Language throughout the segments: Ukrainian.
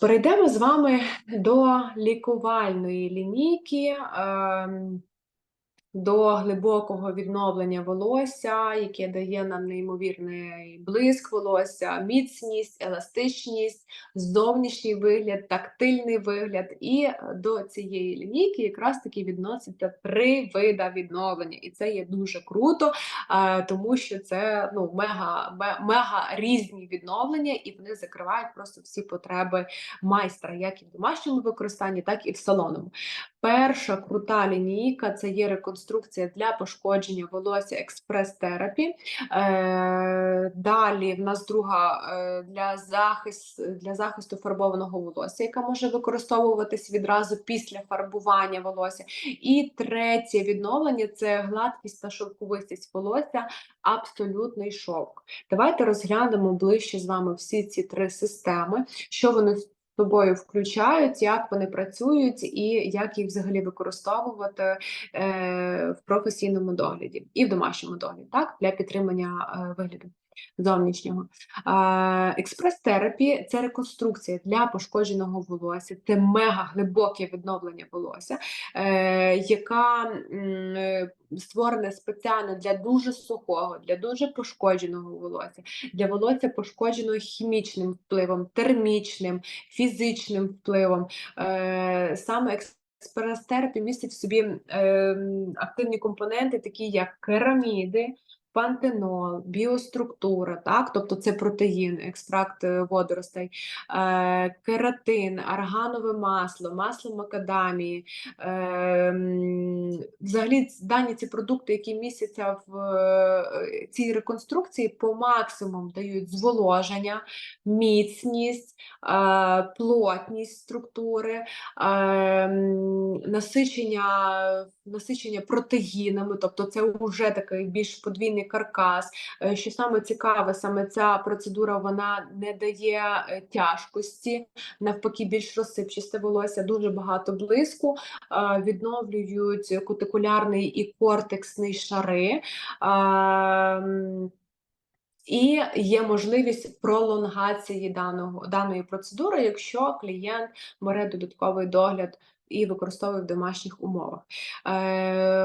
перейдемо з вами до лікувальної лінійки. До глибокого відновлення волосся, яке дає нам неймовірний блиск волосся, міцність, еластичність, зовнішній вигляд, тактильний вигляд. І до цієї лінійки якраз таки відноситься три вида відновлення. І це є дуже круто, е, тому що це ну, мега, мега різні відновлення, і вони закривають просто всі потреби майстра, як і в домашньому використанні, так і в салонному. Перша крута лінійка це є реконструкція для пошкодження волосся експрес терапі. Е, далі в нас друга е, для, захист, для захисту фарбованого волосся, яка може використовуватись відразу після фарбування волосся. І третє відновлення це гладкість та шовковистість волосся, абсолютний шовк. Давайте розглянемо ближче з вами всі ці три системи, що вони собою включають, як вони працюють і як їх взагалі використовувати е, в професійному догляді і в домашньому догляді, так, для підтримання е, вигляду зовнішнього. Експрес-терапі це реконструкція для пошкодженого волосся, це мега глибоке відновлення волосся, е, яка е, створена спеціально для дуже сухого, для дуже пошкодженого волосся, для волосся пошкодженого хімічним впливом, термічним, фізичним впливом. Е, Саме експрес-терапі містить в собі е, активні компоненти, такі як кераміди, пантенол, біоструктура, так, тобто це протеїн, екстракт е, водоростей, е, кератин, арганове масло, масло макадамії. Е, взагалі, дані ці продукти, які містяться в е, цій реконструкції, по максимуму дають зволоження, міцність, е, плотність структури, е, насичення, насичення протеїнами, тобто це вже такий більш подвійний каркас. Е, Що саме цікаве, саме ця процедура вона не дає е, тяжкості, навпаки, більш розсипчасте волосся, дуже багато блиску, е, відновлюють кутикулярний і кортексний шари. Ем, і є можливість пролонгації даного, даної процедури, якщо клієнт бере додатковий догляд і використовує в домашніх умовах. Е,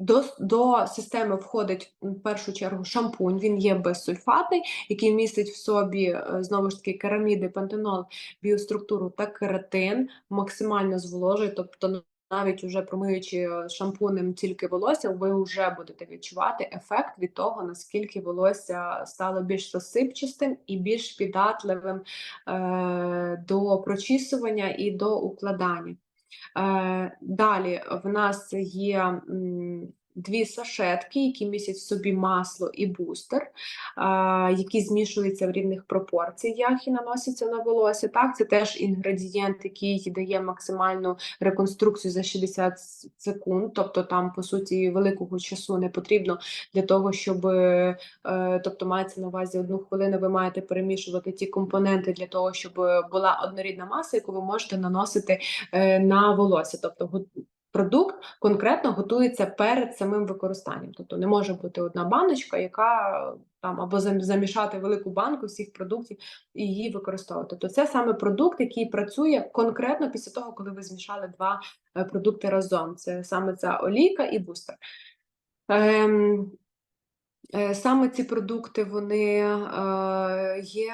до, до системи входить в першу чергу шампунь, він є безсульфатний, який містить в собі е, знову ж таки кераміди, пантенол, біоструктуру та кератин, максимально зволожує, тобто навіть уже промиючи е, шампунем тільки волосся, ви вже будете відчувати ефект від того, наскільки волосся стало більш розсипчастим і більш піддатливим е, до прочісування і до укладання. Е, Далі в нас є дві сашетки, які містять в собі масло і бустер, е, які змішуються в рівних пропорціях і наносяться на волосся. Так, це теж інгредієнт, який дає максимальну реконструкцію за 60 секунд, тобто там, по суті, великого часу не потрібно для того, щоб е, тобто мається на увазі одну хвилину, ви маєте перемішувати ті компоненти для того, щоб була однорідна маса, яку ви можете наносити е, на волосся. Тобто продукт конкретно готується перед самим використанням. Тобто не може бути одна баночка, яка там або замішати велику банку всіх продуктів і її використовувати. Тобто це саме продукт, який працює конкретно після того, коли ви змішали два е, продукти разом. Це саме ця олійка і бустер. Ем, Е, Саме ці продукти вони е, є,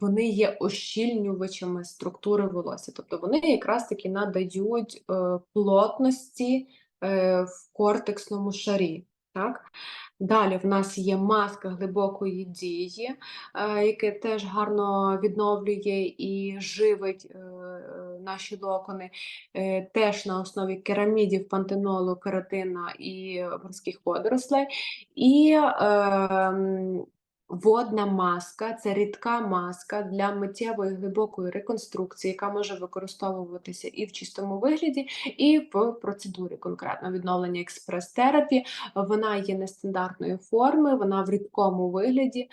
вони є ощільнювачами структури волосся, тобто вони якраз таки надають е, плотності е, в кортексному шарі. Так? Далі в нас є маска глибокої дії, е, яке теж гарно відновлює і живить е, е, наші локони, е, теж на основі керамідів, пантенолу, кератина і морських водорослей. І ем, Водна маска це рідка маска для миттєвої глибокої реконструкції, яка може використовуватися і в чистому вигляді, і в процедурі конкретно відновлення експрес-терапі. Вона є нестандартної форми, вона в рідкому вигляді е,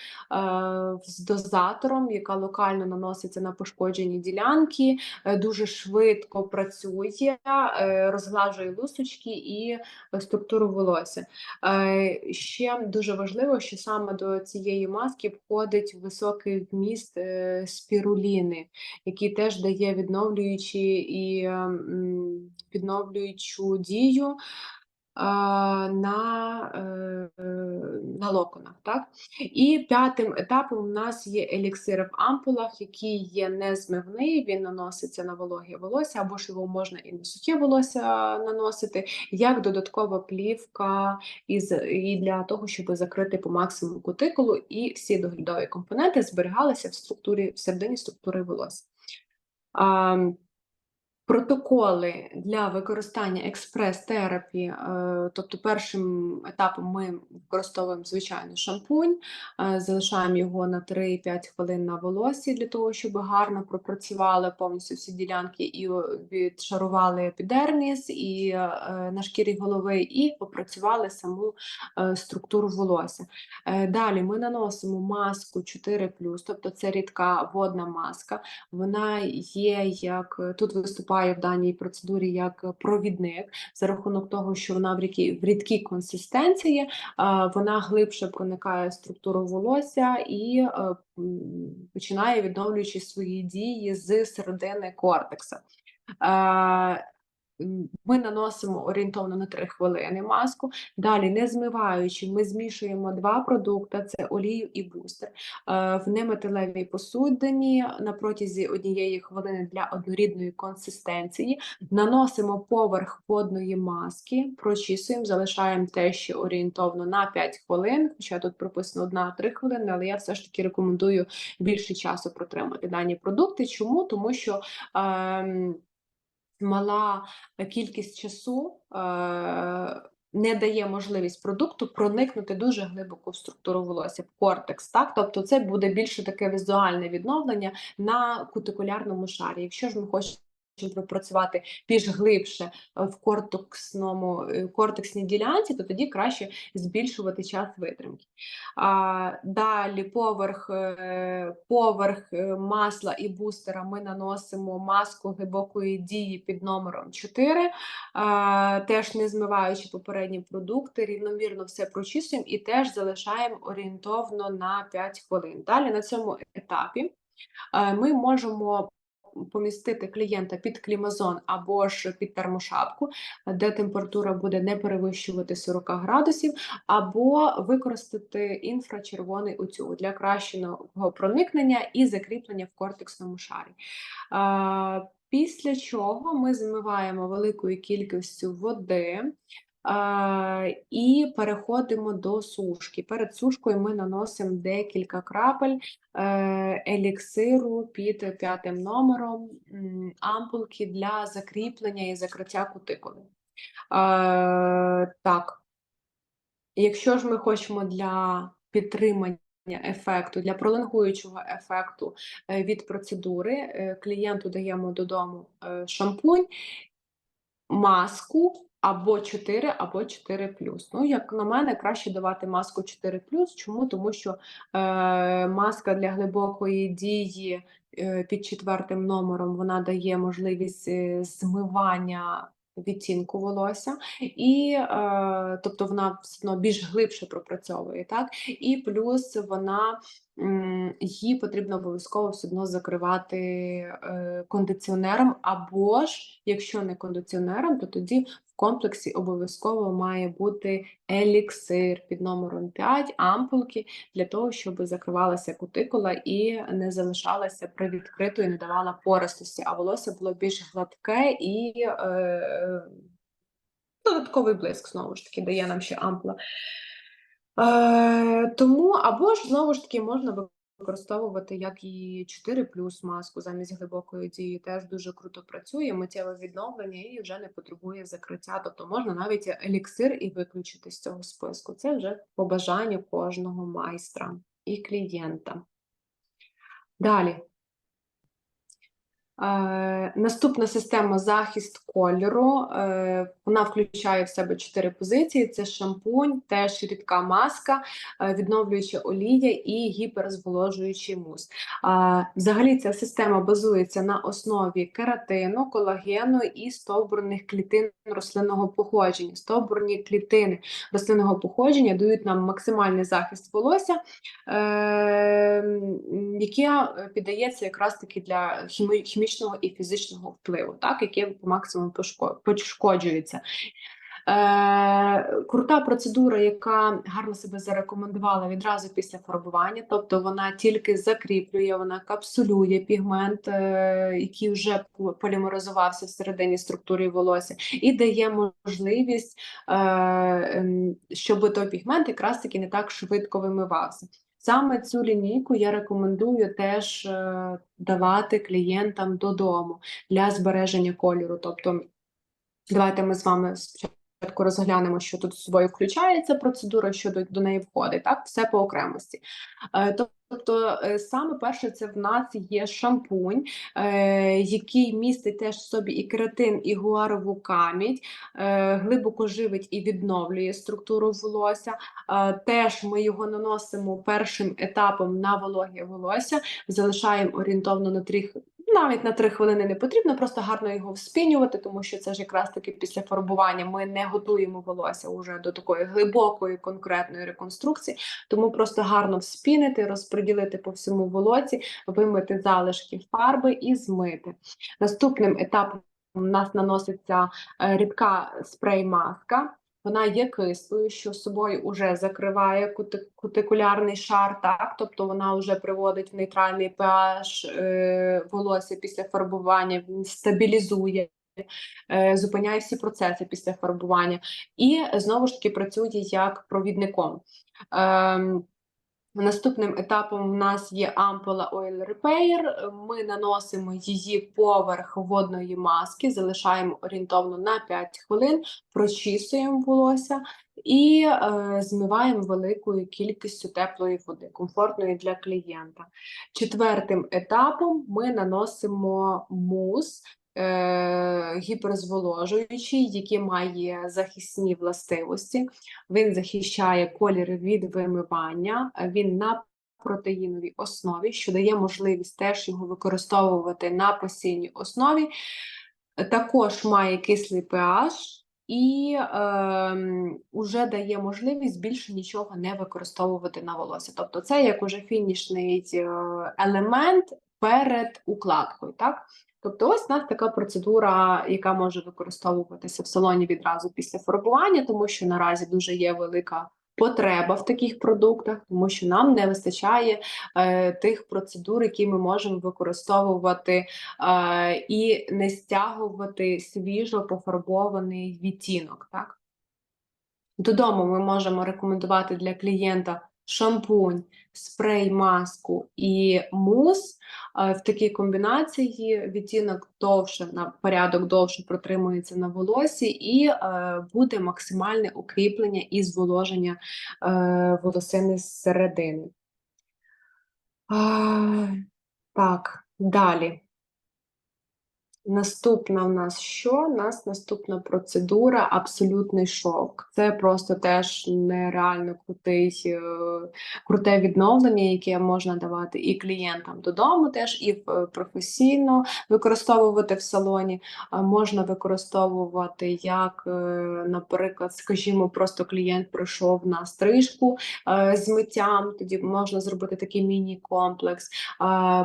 з дозатором, яка локально наноситься на пошкоджені ділянки, е, дуже швидко працює, е, розглажує лусочки і структуру волосся. Ще дуже важливо, що саме до цієї нашої маски входить високий вміст е, спіруліни, який теж дає відновлюючі і відновлюючу дію на, е, е, на локонах. Так? І п'ятим етапом у нас є еліксир в ампулах, який є незмивний, він наноситься на вологе волосся, або ж його можна і на сухе волосся наносити, як додаткова плівка із, і для того, щоб закрити по максимуму кутикулу, і всі доглядові компоненти зберігалися в структурі, в середині структури волосся. Протоколи для використання експрес-терапі, е, тобто першим етапом ми використовуємо звичайний шампунь, е, залишаємо його на 3-5 хвилин на волосі для того, щоб гарно пропрацювали повністю всі ділянки і відшарували епідерміс і е, на шкірі голови, і опрацювали саму е, структуру волосся. Е, Далі ми наносимо маску 4 тобто це рідка водна маска. Вона є як тут виступає в даній процедурі як провідник за рахунок того, що вона в рідкій, в рідкій консистенції, вона глибше проникає в структуру волосся і е, починає відновлюючи свої дії з середини кортекса. Е, Ми наносимо орієнтовно на 3 хвилини маску. Далі, не змиваючи, ми змішуємо два продукти: це олію і бустер. Е, В неметалевій посудині на протязі однієї хвилини для однорідної консистенції. Наносимо поверх водної маски, прочісуємо, залишаємо те, що орієнтовно на 5 хвилин. Хоча тут прописано 1-3 хвилини, але я все ж таки рекомендую більше часу протримати дані продукти. Чому? Тому що. ем, мала кількість часу е, не дає можливість продукту проникнути дуже глибоко в структуру волосся, в кортекс. Так? Тобто це буде більше таке візуальне відновлення на кутикулярному шарі. Якщо ж ми хочемо пропрацювати більш глибше е, в кортексному е, кортексній ділянці, то тоді краще збільшувати час витримки. А, Далі поверх е, поверх масла і бустера ми наносимо маску глибокої дії під номером 4, а, теж не змиваючи попередні продукти, рівномірно все прочісуємо і теж залишаємо орієнтовно на 5 хвилин. Далі на цьому етапі ми можемо помістити клієнта під клімазон або ж під термошапку, де температура буде не перевищувати 40 градусів, або використати інфрачервоний утюг для кращого проникнення і закріплення в кортексному шарі. Після чого ми змиваємо великою кількістю води. І переходимо до сушки. Перед сушкою ми наносимо декілька крапель е, еліксиру під п'ятим номером ампулки для закріплення і закриття кутикули. Е, так, якщо ж ми хочемо для підтримання ефекту, для пролонгуючого ефекту е, від процедури, клієнту даємо додому шампунь, маску або 4, або 4 Ну, як на мене, краще давати маску 4 Чому? Тому що е, маска для глибокої дії е, під четвертим номером вона дає можливість е, змивання відтінку волосся, і е, тобто вона все одно більш глибше пропрацьовує, так? І плюс вона її потрібно обов'язково все одно закривати е, кондиціонером, або ж якщо не кондиціонером, то тоді комплексі обов'язково має бути еліксир під номером 5, ампулки для того, щоб закривалася кутикула і не залишалася привідкритою, не давала пористості, а волосся було більш гладке і е, додатковий блиск, знову ж таки, дає нам ще ампула. Е, тому або ж знову ж таки можна використовувати як і 4 плюс маску замість глибокої дії, теж дуже круто працює, миттєве відновлення і вже не потребує закриття. Тобто можна навіть еліксир і виключити з цього списку. Це вже по бажанню кожного майстра і клієнта. Далі. Е, наступна система захист кольору. Е, вона включає в себе чотири позиції: це шампунь, теж рідка маска, е, відновлююча олія і гіперзволожуючий мус. Взагалі, ця система базується на основі кератину, колагену і стовбурних клітин рослинного походження. Стовбурні клітини рослинного походження дають нам максимальний захист волосся, е, який піддається якраз таки для хімічної хімічного і фізичного впливу, так, яке по максимуму пошкоджується. Е, Крута процедура, яка гарно себе зарекомендувала відразу після фарбування, тобто вона тільки закріплює, вона капсулює пігмент, е, який вже полімеризувався всередині структури волосся, і дає можливість, е, щоб той пігмент якраз таки не так швидко вимивався. Саме цю лінійку я рекомендую теж е, давати клієнтам додому для збереження кольору. Тобто, давайте ми з вами спочатку розглянемо, що тут з собою включається процедура, що до, до неї входить, так, все по окремості. Е, Тобто, е, саме перше, це в нас є шампунь, е, який містить теж в собі і кератин, і гуарову камідь, глибоко живить і відновлює структуру волосся. Теж ми його наносимо першим етапом на вологе волосся, залишаємо орієнтовно на 3 навіть на три хвилини не потрібно, просто гарно його вспінювати, тому що це ж якраз таки після фарбування ми не готуємо волосся уже до такої глибокої конкретної реконструкції, тому просто гарно вспінити, розподілити по всьому волоці, вимити залишки фарби і змити. Наступним етапом у нас наноситься е, рідка спрей-маска. Вона є кислою, що собою вже закриває кутикулярний шар, так тобто вона вже приводить в нейтральний pH е, волосся після фарбування, стабілізує. Е, зупиняє всі процеси після фарбування, і знову ж таки працює як провідником. Е, Наступним етапом в нас є ампула Oil Repair. Ми наносимо її поверх водної маски, залишаємо орієнтовно на 5 хвилин, прочісуємо волосся і е, змиваємо великою кількістю теплої води, комфортної для клієнта. Четвертим етапом ми наносимо мус гіперзволожуючий, який має захисні властивості. Він захищає колір від вимивання, він на протеїновій основі, що дає можливість теж його використовувати на постійній основі. Також має кислий pH і е, вже дає можливість більше нічого не використовувати на волосся. Тобто, це як уже фінішний е, елемент перед укладкою. так? Тобто, ось у нас така процедура, яка може використовуватися в салоні відразу після фарбування, тому що наразі дуже є велика потреба в таких продуктах, тому що нам не вистачає е, тих процедур, які ми можемо використовувати е, і не стягувати свіжо пофарбований відтінок. Так? Додому ми можемо рекомендувати для клієнта шампунь, спрей, маску і мус. В такій комбінації відтінок довше на порядок довше протримується на волосі, і е, буде максимальне укріплення і зволоження е, волосини з середини. Так, далі. Наступна в нас що? У нас наступна процедура абсолютний шок. Це просто теж нереально крутий, е, круте відновлення, яке можна давати і клієнтам додому, теж і е, професійно використовувати в салоні. Можна використовувати як, е, наприклад, скажімо, просто клієнт прийшов на стрижку з миттям, тоді можна зробити такий міні-комплекс.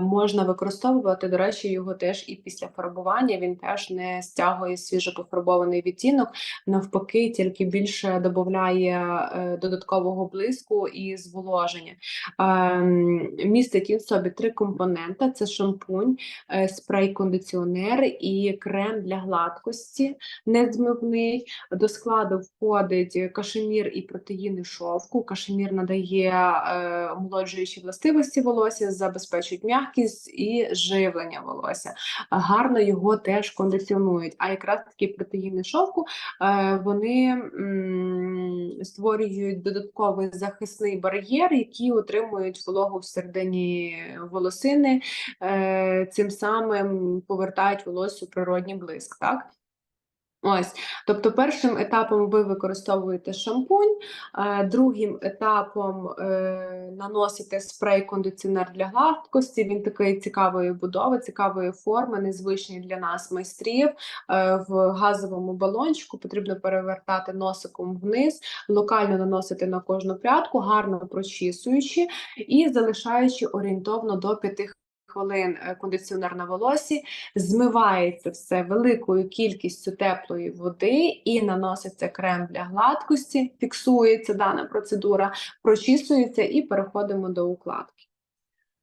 Можна використовувати, до речі, його теж і після фарбування фарбування він теж не стягує свіжо пофарбований відтінок, навпаки, тільки більше додає е, додаткового блиску і зволоження. Ем, містить він собі три компоненти: це шампунь, е, спрей-кондиціонер і крем для гладкості, незмивний. До складу входить кашемір і протеїни шовку. Кашемір надає е, омолоджуючі властивості волосся, забезпечують м'якість і живлення волосся. Гарно його його теж кондиціонують. А якраз такі протеїни шовку е, вони створюють додатковий захисний бар'єр, який утримують вологу всередині волосини, е, цим самим повертають волосся природній блиск. Так? Ось, тобто, першим етапом ви використовуєте шампунь, е, другим етапом е, наносите спрей-кондиціонер для гладкості. Він такий цікавої будови, цікавої форми, незвичний для нас майстрів. Е, в газовому балончику потрібно перевертати носиком вниз, локально наносити на кожну прядку, гарно прочісуючи і залишаючи орієнтовно до 5 хвилин е, кондиціонер на волосі, змивається все великою кількістю теплої води і наноситься крем для гладкості, фіксується дана процедура, прочісується і переходимо до укладки.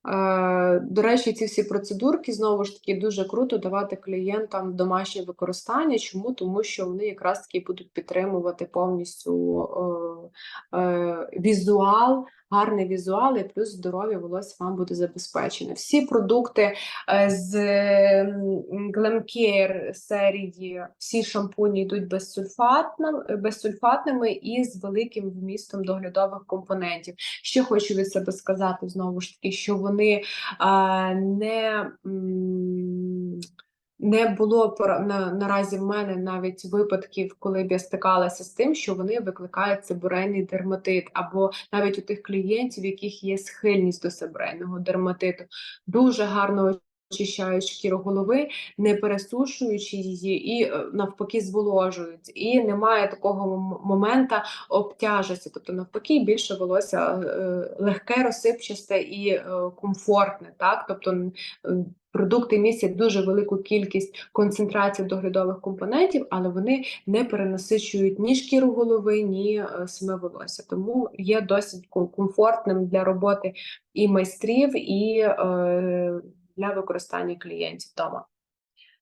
Е, До речі, ці всі процедурки знову ж таки дуже круто давати клієнтам домашнє використання. Чому? Тому що вони якраз таки будуть підтримувати повністю е, е, візуал, гарний візуал, і плюс здоров'я волосся вам буде забезпечене. Всі продукти е, з Glamcare серії, всі шампуні йдуть безсульфатним, безсульфатними і з великим вмістом доглядових компонентів. Що хочу від себе сказати знову ж таки, що вони а, не. Не було на, наразі в мене навіть випадків, коли б я стикалася з тим, що вони викликають себорейний дерматит, або навіть у тих клієнтів, яких є схильність до себорейного дерматиту, дуже гарно очищають шкіру голови, не пересушуючи її і е, навпаки зволожують. І немає такого м- момента обтяжості, тобто навпаки більше волосся е, легке, розсипчасте і е, комфортне. Так? Тобто продукти містять дуже велику кількість концентрацій доглядових компонентів, але вони не перенасичують ні шкіру голови, ні саме волосся. Тому є досить комфортним для роботи і майстрів, і е, для використання клієнтів вдома.